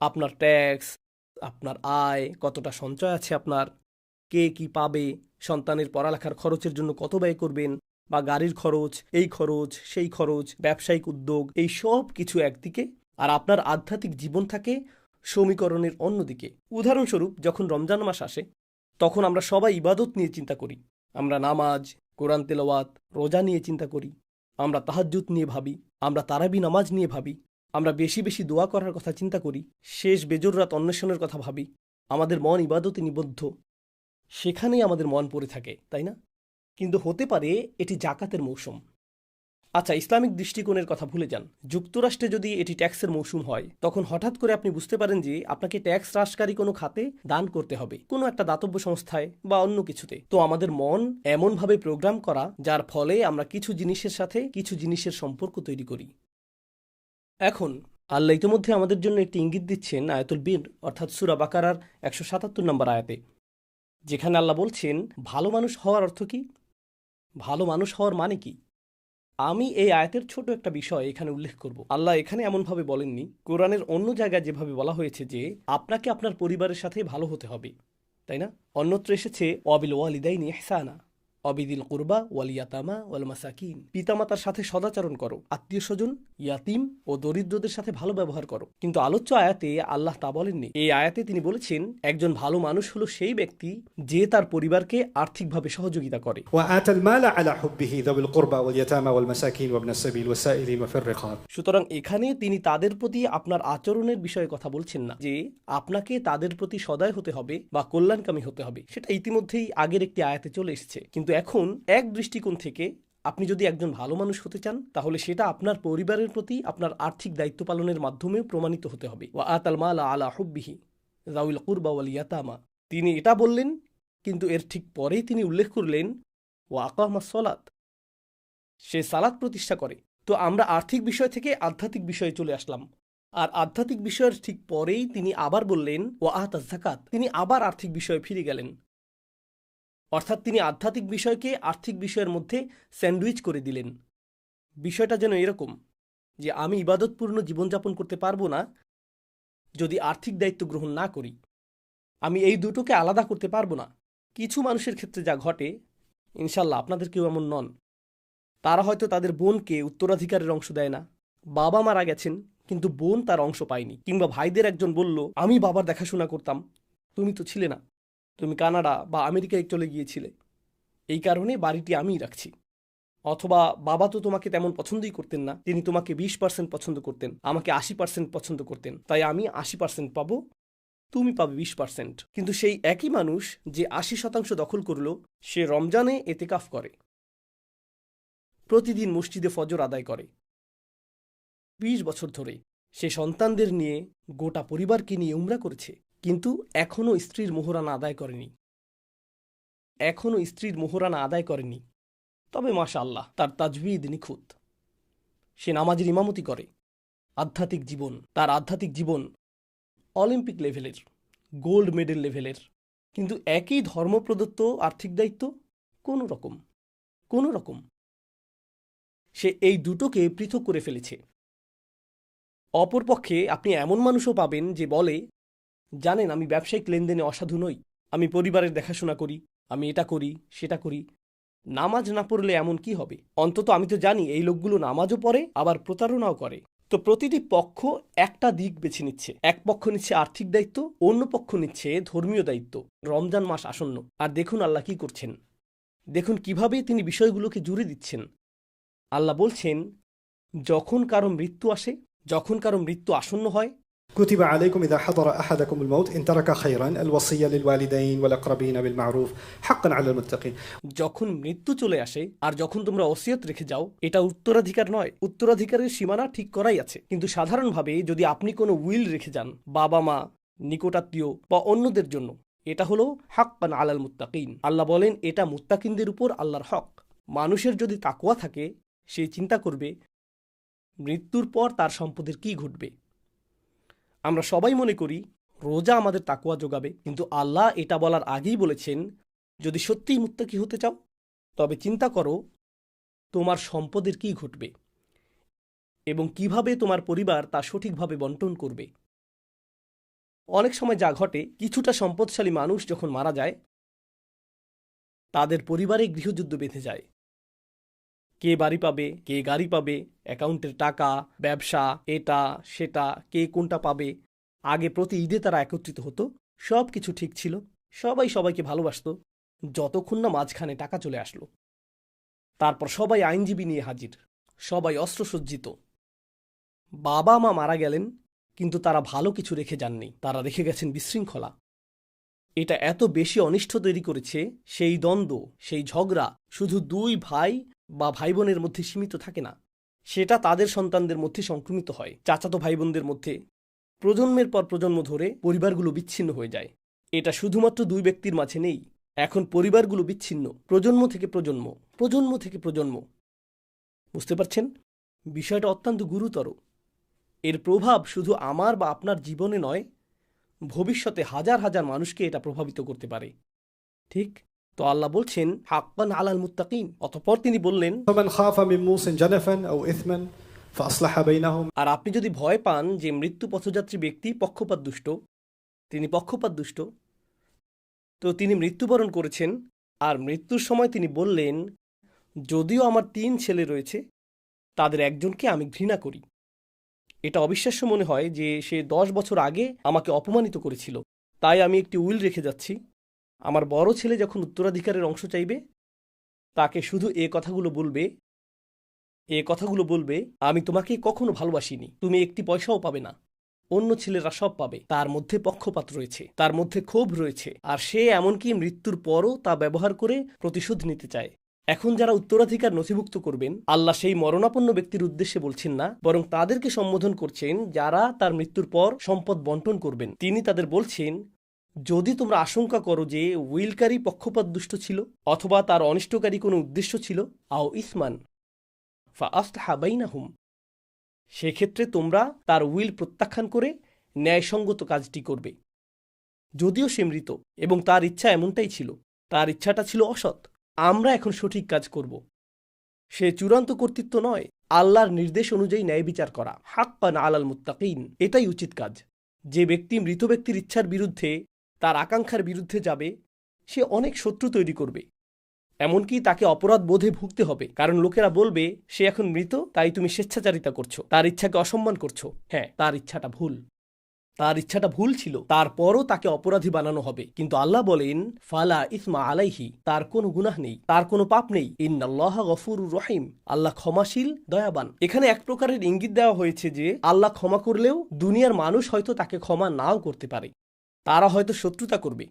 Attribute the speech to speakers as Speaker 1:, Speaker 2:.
Speaker 1: আপনার ট্যাক্স আপনার আয়, কতটা সঞ্চয় আছে আপনার, কে কি পাবে, সন্তানের পড়ালেখার খরচের জন্য কত ব্যয় করবেন বা গাড়ির খরচ, এই খরচ, সেই খরচ, ব্যবসায়িক উদ্যোগ, এই সব কিছু একদিকে আর আপনার আধ্যাত্মিক জীবন থাকে সমীকরণের অন্যদিকে। উদাহরণস্বরূপ, যখন রমজান মাস আসে, তখন আমরা সবাই ইবাদত নিয়ে চিন্তা করি। আমরা নামাজ, কোরআন তেলাওয়াত, রোজা নিয়ে চিন্তা করি। আমরা তাহাজ্জুদ নিয়ে ভাবি। আমরা তারাবি নামাজ নিয়ে ভাবি। আমরা বেশি বেশি দোয়া করার কথা চিন্তা করি, শেষ বেজর রাত অন্বেষণের কথা ভাবি। আমাদের মন ইবাদতে নিবদ্ধ। সেখানেই আমাদের মন পড়ে থাকে, তাই না? কিন্তু হতে পারে এটি জাকাতের মৌসুম। আচ্ছা ইসলামিক দৃষ্টিকোণের কথা ভুলে যান। যুক্তরাষ্ট্রে যদি এটি ট্যাক্সের মৌসুম হয়, তখন হঠাৎ করে আপনি বুঝতে পারেন যে আপনাকে ট্যাক্স হ্রাসকারী কোনো খাতে দান করতে হবে, কোনো একটা দাতব্য সংস্থায় বা অন্য কিছুতে। তো আমাদের মন এমনভাবে প্রোগ্রাম করা, যার ফলে আমরা কিছু জিনিসের সাথে কিছু জিনিসের সম্পর্ক তৈরি করি। এখন আল্লাহ ইতিমধ্যে আমাদের জন্য একটি ইঙ্গিত দিচ্ছেন আয়াতুল বীর, অর্থাৎ সুরা বাকারার একশো সাতাত্তর নম্বর আয়াতে, যেখানে আল্লাহ বলছেন, ভালো মানুষ হওয়ার অর্থ কি? ভালো মানুষ হওয়ার মানে কি? আমি এই আয়াতের ছোট একটা বিষয় এখানে উল্লেখ করব। আল্লাহ এখানে এমনভাবে বলেননি, কোরআনের অন্য জায়গায় যেভাবে বলা হয়েছে যে, আপনাকে আপনার পরিবারের সাথে ভালো হতে হবে, তাই না? অন্যত্র এসেছে অবিল ওয়ালিদাইন ইহসানা। অবিদিল কুরবা ওয়াল ইয়াতামা ওয়াল মাসাকিন। পিতামাতার সাথে সদাচরণ করো আত্মীয় স্বজন ইয়াতিম ও দরিদ্রদের সাথে ভালো ব্যবহার করো। কিন্তু আলোচ্য আয়াতে আল্লাহ তা বলেননি। এই আয়াতে তিনি বলেছেন একজন ভালো মানুষ হলো সেই ব্যক্তি যে তার পরিবারকে আর্থিকভাবে সহযোগিতা করে। সুতরাং এখানে তিনি তাদের প্রতি আপনার আচরণের বিষয়ে কথা বলছেন না যে আপনাকে তাদের প্রতি সদয় হতে হবে বা কল্যাণকামী হতে হবে। সেটা ইতিমধ্যেই আগের একটি আয়াতে চলে এসেছে। কিন্তু এখন এক দৃষ্টিকোণ থেকে আপনি যদি একজন ভালো মানুষ হতে চান, তাহলে সেটা আপনার পরিবারের প্রতি আপনার আর্থিক দায়িত্ব পালনের মাধ্যমেও প্রমাণিত হতে হবে। ওয়া আতাল মালা আলা হুব্বিহি রাউল কুরবা ওয়াল ইয়াতামা। তিনি এটা বললেন, কিন্তু এর ঠিক পরেই তিনি উল্লেখ করলেন ও আকামা সলাত। সে সালাত প্রতিষ্ঠা করে। তো আমরা আর্থিক বিষয় থেকে আধ্যাত্মিক বিষয়ে চলে আসলাম। আর আধ্যাত্মিক বিষয়ের ঠিক পরেই তিনি আবার বললেন ও আহতা জাকাত তিনি আবার আর্থিক বিষয়ে ফিরে গেলেন। অর্থাৎ তিনি আধ্যাত্মিক বিষয়কে আর্থিক বিষয়ের মধ্যে স্যান্ডউইচ করে দিলেন। বিষয়টা যেন এরকম যে আমি ইবাদতপূর্ণ জীবনযাপন করতে পারব না যদি আর্থিক দায়িত্ব গ্রহণ না করি। আমি এই দুটোকে আলাদা করতে পারব না। কিছু মানুষের ক্ষেত্রে যা ঘটে, ইনশাল্লাহ আপনাদের কেউ এমন নন। তারা হয়তো তাদের বোনকে উত্তরাধিকারের অংশ দেয় না। বাবা মারা গেছেন, কিন্তু বোন তার অংশ পায়নি। কিংবা ভাইদের একজন বলল, আমি বাবার দেখাশোনা করতাম, তুমি তো ছিলে না। তুমি কানাডা বা আমেরিকায় চলে গিয়েছিলে। এই কারণে বাড়িটি আমিই রাখছি। অথবা বাবা তো তোমাকে তেমন পছন্দই করতেন না, তিনি তোমাকে বিশ পার্সেন্ট পছন্দ করতেন, আমাকে আশি পার্সেন্ট পছন্দ করতেন, তাই আমি আশি পার্সেন্ট পাবো, তুমি পাবে বিশ পার্সেন্ট কিন্তু সেই একই মানুষ যে আশি শতাংশ দখল করল, সে রমজানে এতেকাফ করে। প্রতিদিন মসজিদে ফজর আদায় করে। বিশ বছর ধরে সে সন্তানদের নিয়ে গোটা পরিবারকে নিয়ে উমরা করেছে। কিন্তু এখনও স্ত্রীর মোহরানা আদায় করেনি। এখনও স্ত্রীর মোহরানা আদায় করেনি। তবে মাশা আল্লাহ তার তাজবিদ নিখুঁত। সে নামাজের ইমামতি করে। আধ্যাত্মিক জীবন, তার আধ্যাত্মিক জীবন অলিম্পিক লেভেলের, গোল্ড মেডেল লেভেলের। কিন্তু একই ধর্মপ্রদত্ত আর্থিক দায়িত্ব কোনো রকম কোনো রকম। সে এই দুটোকে পৃথক করে ফেলেছে। অপরপক্ষে আপনি এমন মানুষও পাবেন যে বলে জানেন, আমি ব্যবসায়িক লেনদেনে অসাধু নই। আমি পরিবারের দেখাশোনা করি, আমি এটা করি, সেটা করি। নামাজ না পড়লে এমন কি হবে? অন্তত আমি তো জানি এই লোকগুলো নামাজও পড়ে, আবার প্রতারণাও করে। তো প্রতিটি পক্ষ একটা দিক বেছে নিচ্ছে। এক পক্ষ নিচ্ছে আর্থিক দায়িত্ব, অন্য পক্ষ নিচ্ছে ধর্মীয় দায়িত্ব। রমজান মাস আসন্ন। আর দেখুন আল্লাহ কি করছেন। দেখুন কীভাবে তিনি বিষয়গুলোকে জুড়ে দিচ্ছেন। আল্লাহ বলছেন, যখন কারও মৃত্যু আসে, যখন কারও মৃত্যু আসন্ন হয়
Speaker 2: كتب عليكم إذا حضر أحدكم الموت إن ترك خيرا الوصية للوالدين والأقربين بالمعروف حقا على المتقين
Speaker 1: যখন মৃত্যু চলে আসে আর যখন তোমরা ওসিয়ত রেখে যাও এটা উত্তরাধিকার নয় উত্তরাধিকারের সীমানা ঠিক করাই আছে কিন্তু সাধারণভাবে যদি আপনি কোনো উইল রেখে যান বাবা মা নিকটাত্মীয় বা অন্যদের জন্য এটা হলো হাক্কান আলাল মুত্তাকিন আল্লাহ বলেন এটা মুত্তাকিনদের উপর আল্লাহর হক মানুষের যদি তাকুয়া থাকে সে চিন্তা করবে মৃত্যুর পর তার সম্পদের কি ঘটবে আমরা সবাই মনে করি রোজা আমাদের তাকুয়া যোগাবে, কিন্তু আল্লাহ এটা বলার আগেই বলেছেন, যদি সত্যিই মুত্তাকি হতে চাও, তবে চিন্তা করো তোমার সম্পদের কি ঘটবে এবং কীভাবে তোমার পরিবার তা সঠিকভাবে বন্টন করবে। অনেক সময় যা ঘটে, কিছুটা সম্পদশালী মানুষ যখন মারা যায়, তাদের পরিবারে গৃহযুদ্ধ বেঁধে যায়। কে বাড়ি পাবে, কে গাড়ি পাবে, অ্যাকাউন্টের টাকা, ব্যবসা, এটা, সেটা, কে কোনটা পাবে। আগে প্রতি ঈদে তারা একত্রিত হতো সব কিছু ঠিক ছিল, সবাই সবাইকে ভালোবাসতো, যতক্ষণ না মাঝখানে টাকা চলে আসলো। তারপর সবাই আইনজীবী নিয়ে হাজির, সবাই অস্ত্রসজ্জিত বাবা, মা মারা গেলেন, কিন্তু তারা ভালো কিছু রেখে যাননি, তারা রেখে গেছেন বিশৃঙ্খলা। এটা এত বেশি অনিষ্ট তৈরি করেছে, সেই দ্বন্দ্ব, সেই ঝগড়া, শুধু দুই ভাই বা ভাই বোনের মধ্যে সীমিত থাকে না। সেটা তাদের সন্তানদের মধ্যে সংক্রমিত হয়। চাচাতো ভাই বোনদের মধ্যে প্রজন্মের পর প্রজন্ম ধরে পরিবারগুলো বিচ্ছিন্ন হয়ে যায়। এটা শুধুমাত্র দুই ব্যক্তির মাঝে নেই। এখন পরিবারগুলো বিচ্ছিন্ন। প্রজন্ম থেকে প্রজন্ম। প্রজন্ম থেকে প্রজন্ম। বুঝতে পারছেন? বিষয়টা অত্যন্ত গুরুতর। এর প্রভাব শুধু আমার বা আপনার জীবনে নয়, ভবিষ্যতে হাজার হাজার মানুষকে এটা প্রভাবিত করতে পারে। ঠিক? তো আল্লাহ বলছেন হাক্কান আলাল মুত্তাকিন। অতঃপর তিনি বললেন আর আপনি যদি ভয় পান যে মৃত্যু পথযাত্রী ব্যক্তি পক্ষপাত দুষ্ট তিনি পক্ষপাত দুষ্ট তো তিনি মৃত্যুবরণ করেছেন আর মৃত্যুর সময় তিনি বললেন যদিও আমার তিন ছেলে রয়েছে তাদের একজনকে আমি ঘৃণা করি। এটা অবিশ্বাস্য মনে হয় যে সে দশ বছর আগে আমাকে অপমানিত করেছিল। তাই আমি একটি উইল রেখে যাচ্ছি। আমার বড় ছেলে যখন উত্তরাধিকারের অংশ চাইবে, তাকে শুধু এ কথাগুলো বলবে, এ কথাগুলো বলবে, আমি তোমাকে কখনো ভালোবাসিনি। তুমি একটি পয়সাও পাবে না। অন্য ছেলেরা সব পাবে। তার মধ্যে পক্ষপাত রয়েছে, তার মধ্যে ক্ষোভ রয়েছে, আর সে এমনকি মৃত্যুর পরও তা ব্যবহার করে প্রতিশোধ নিতে চায়। এখন যারা উত্তরাধিকার নথিভুক্ত করবেন, আল্লাহ সেই মরণাপন্ন ব্যক্তির উদ্দেশ্যে বলছেন না, বরং তাদেরকে সম্বোধন করছেন যারা তার মৃত্যুর পর সম্পদ বন্টন করবেন। তিনি তাদের বলছেন যদি তোমরা আশঙ্কা করো যে উইলকারী পক্ষপাত দুষ্ট ছিল অথবা তার অনিষ্টকারী কোনো উদ্দেশ্য ছিল, আও ইসমান, ফা আসলাহা বাইনাহুম। সেক্ষেত্রে তোমরা তার উইল প্রত্যাখ্যান করে ন্যায়সঙ্গত কাজটি করবে। যদিও সে মৃত এবং তার ইচ্ছা এমনটাই ছিল, তার ইচ্ছাটা ছিল অসৎ, আমরা এখন সঠিক কাজ করব। সে চূড়ান্ত কর্তৃত্ব নয়, আল্লাহর নির্দেশ অনুযায়ী ন্যায় বিচার করা। হাক্কান আলাল মুত্তাকিন, এটাই উচিত কাজ। যে ব্যক্তি মৃত ব্যক্তির ইচ্ছার বিরুদ্ধে তার আকাঙ্ক্ষার বিরুদ্ধে যাবে, সে অনেক শত্রু তৈরি করবে। এমনকি তাকে অপরাধ বোধে ভুগতে হবে, কারণ লোকেরা বলবে, সে এখন মৃত, তাই তুমি স্বেচ্ছাচারিতা করছ। তার ইচ্ছাকে অসম্মান করছ। হ্যাঁ তার ইচ্ছাটা ভুল। তার ইচ্ছাটা ভুল ছিল, তারপরও তাকে অপরাধী বানানো হবে। কিন্তু আল্লাহ বলেন, ফালা ইসমা আলাইহি, তার কোনো গুনাহ নেই, তার কোনো পাপ নেই। ইন্নাল্লাহ গফুর রহিম, আল্লাহ ক্ষমাশীল, দয়াবান। এখানে এক প্রকারের ইঙ্গিত দেওয়া হয়েছে যে, আল্লাহ ক্ষমা করলেও দুনিয়ার মানুষ হয়তো তাকে ক্ষমা নাও করতে পারে। তারা হয়তো শত্রুতা করবে।